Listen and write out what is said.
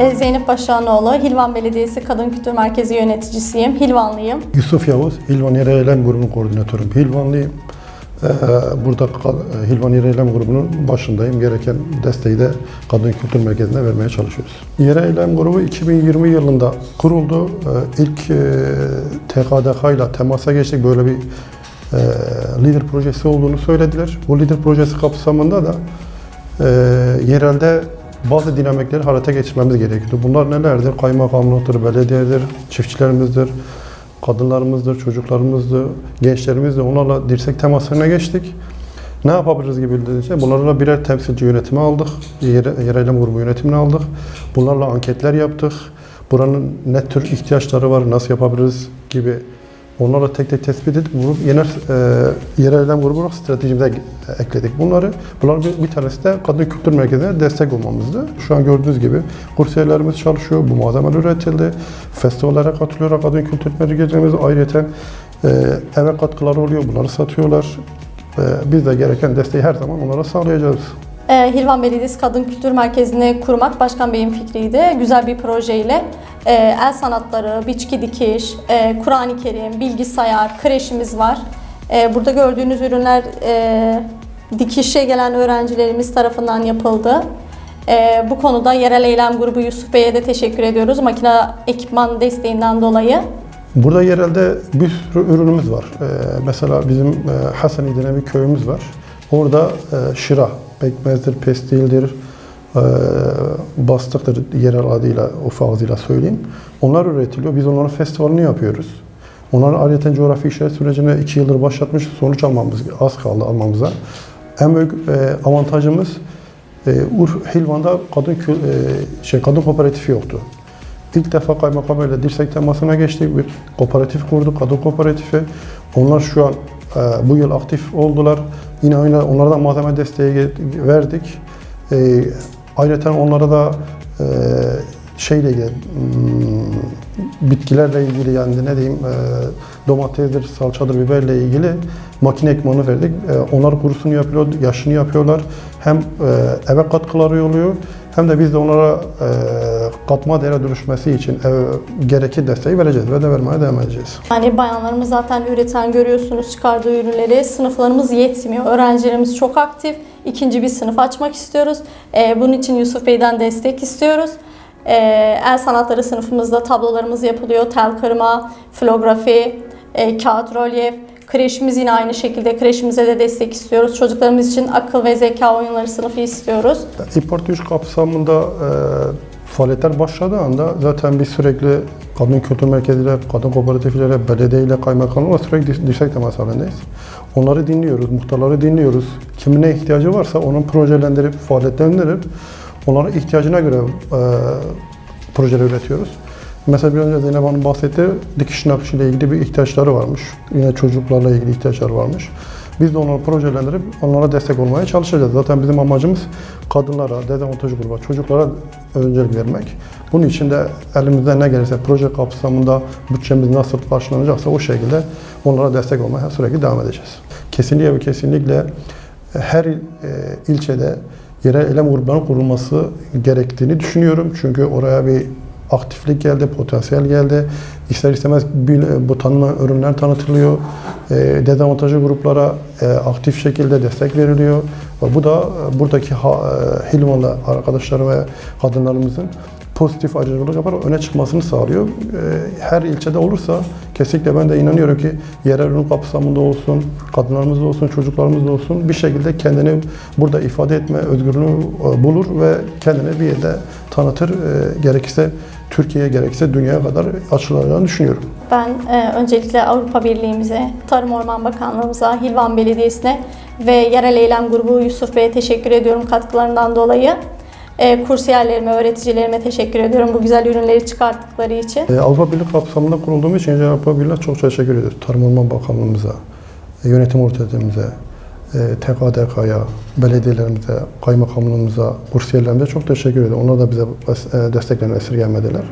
E, Zeynep Başağanoğlu, Hilvan Belediyesi Kadın Kültür Merkezi yöneticisiyim. Hilvanlıyım. Yusuf Yavuz, Hilvan Yere Eylem Grubu'nun koordinatörüm. Hilvanlıyım. Ee, burada kal- Hilvan Yere Grubu'nun başındayım. Gereken desteği de Kadın Kültür Merkezi'ne vermeye çalışıyoruz. Yere Grubu 2020 yılında kuruldu. İlk e, TKDK ile temasa geçtik. Böyle bir e, lider projesi olduğunu söylediler. Bu lider projesi kapsamında da e, yerelde bazı dinamikleri harekete geçirmemiz gerekiyordu. Bunlar nelerdir? Kaymakamlıktır, belediyedir, çiftçilerimizdir, kadınlarımızdır, çocuklarımızdır, gençlerimizdir. Onlarla dirsek temasına geçtik. Ne yapabiliriz gibi dedikçe bunlarla birer temsilci yönetimi aldık. Yere, yereylem grubu yönetimini aldık. Bunlarla anketler yaptık. Buranın ne tür ihtiyaçları var, nasıl yapabiliriz gibi Onlarla tek tek tespit edip grup yener, e, yerel eylem olarak stratejimize ekledik bunları. Bunların bir, bir tanesi de kadın kültür merkezine destek olmamızdı. Şu an gördüğünüz gibi kursiyerlerimiz çalışıyor, bu malzemeler üretildi. Festivallere katılıyor kadın kültür merkezimiz. Ayrıca e, eve katkıları oluyor, bunları satıyorlar. E, biz de gereken desteği her zaman onlara sağlayacağız. E, Hilvan Belediyesi Kadın Kültür Merkezi'ni kurmak Başkan Bey'in fikriydi. Güzel bir projeyle e, el sanatları, biçki dikiş, e, Kur'an-ı Kerim, bilgisayar, kreşimiz var. E, burada gördüğünüz ürünler e, dikişe gelen öğrencilerimiz tarafından yapıldı. E, bu konuda yerel eylem grubu Yusuf Bey'e de teşekkür ediyoruz. Makine ekipman desteğinden dolayı. Burada yerelde bir sürü ürünümüz var. Ee, mesela bizim e, Hasani denen bir köyümüz var. Orada e, şıra, pekmezdir, pestildir, e, bastıktır yerel adıyla, ufak adıyla söyleyeyim. Onlar üretiliyor. Biz onların festivalini yapıyoruz. Onların ayrıca coğrafi işaret sürecine iki yıldır başlatmış sonuç almamız, az kaldı almamıza. En büyük e, avantajımız e, Urf Hilvan'da kadın e, şey kadın kooperatifi yoktu. İlk defa kaymakam ile dirsek temasına geçtik. Bir kooperatif kurduk, kadın kooperatifi. Onlar şu an e, bu yıl aktif oldular. Yine aynı onlara malzeme desteği verdik. E, ayrıca onlara da e, şeyle ilgili, hmm, bitkilerle ilgili yani ne diyeyim e, domatesdir, salçadır, biberle ilgili makine ekmanı verdik. E, onlar kurusunu yapıyor, yaşını yapıyorlar. Hem e, eve katkıları oluyor hem de biz de onlara e, katma değere dönüşmesi için e, gerekli desteği vereceğiz ve de vermeye devam edeceğiz. Yani bayanlarımız zaten üreten görüyorsunuz çıkardığı ürünleri. Sınıflarımız yetmiyor. Öğrencilerimiz çok aktif. İkinci bir sınıf açmak istiyoruz. Ee, bunun için Yusuf Bey'den destek istiyoruz. Ee, el sanatları sınıfımızda tablolarımız yapılıyor. Tel kırma, filografi, e, kağıt rolyef. Kreşimiz yine aynı şekilde. Kreşimize de destek istiyoruz. Çocuklarımız için akıl ve zeka oyunları sınıfı istiyoruz. İPORT 3 kapsamında e, faaliyetler başladığı anda zaten biz sürekli kadın kültür merkeziyle, kadın kooperatiflere, belediyeyle, kaymakamlıkla sürekli dirsek temas halindeyiz. Onları dinliyoruz, muhtarları dinliyoruz. Kimin ne ihtiyacı varsa onun projelendirip, faaliyetlendirip onlara ihtiyacına göre e, projeler üretiyoruz. Mesela bir önce Zeynep Hanım bahsetti, dikiş nakışı ile ilgili bir ihtiyaçları varmış. Yine çocuklarla ilgili ihtiyaçları varmış. Biz de onları projelendirip onlara destek olmaya çalışacağız. Zaten bizim amacımız kadınlara, dezavantajlı gruba, çocuklara öncelik vermek. Bunun için de elimizden ne gelirse proje kapsamında bütçemiz nasıl karşılanacaksa o şekilde onlara destek olmaya sürekli devam edeceğiz. Kesinlikle ve kesinlikle her il- e, ilçede yerel eylem gruplarının kurulması gerektiğini düşünüyorum. Çünkü oraya bir aktiflik geldi, potansiyel geldi. İster istemez bu tanınan ürünler tanıtılıyor. E, dezavantajlı gruplara e, aktif şekilde destek veriliyor. Ve bu da e, buradaki ha, Hilvanlı arkadaşlar ve kadınlarımızın pozitif ayrıcalık yaparak öne çıkmasını sağlıyor. E, Her ilçede olursa kesinlikle ben de inanıyorum ki yerel ürün kapsamında olsun, kadınlarımız da olsun, çocuklarımız da olsun bir şekilde kendini burada ifade etme özgürlüğünü e, bulur ve kendini bir yerde tanıtır. E, Gerekirse Türkiye'ye gerekirse dünyaya kadar açılacağını düşünüyorum. Ben e, öncelikle Avrupa Birliği'mize, Tarım Orman Bakanlığımıza, Hilvan Belediyesi'ne ve yerel eylem grubu Yusuf Bey'e teşekkür ediyorum katkılarından dolayı. E, kursiyerlerime, öğreticilerime teşekkür ediyorum bu güzel ürünleri çıkarttıkları için. E, Avrupa Birliği kapsamında kurulduğumuz için Avrupa Birliği'ne çok teşekkür ediyoruz. Tarım Orman Bakanlığımıza, e, yönetim otoritemize, e, TKDK'ya, belediyelerimize, kaymakamlığımıza, kursiyerlerimize çok teşekkür ediyorum. Onlar da bize e, desteklerini esirgemediler.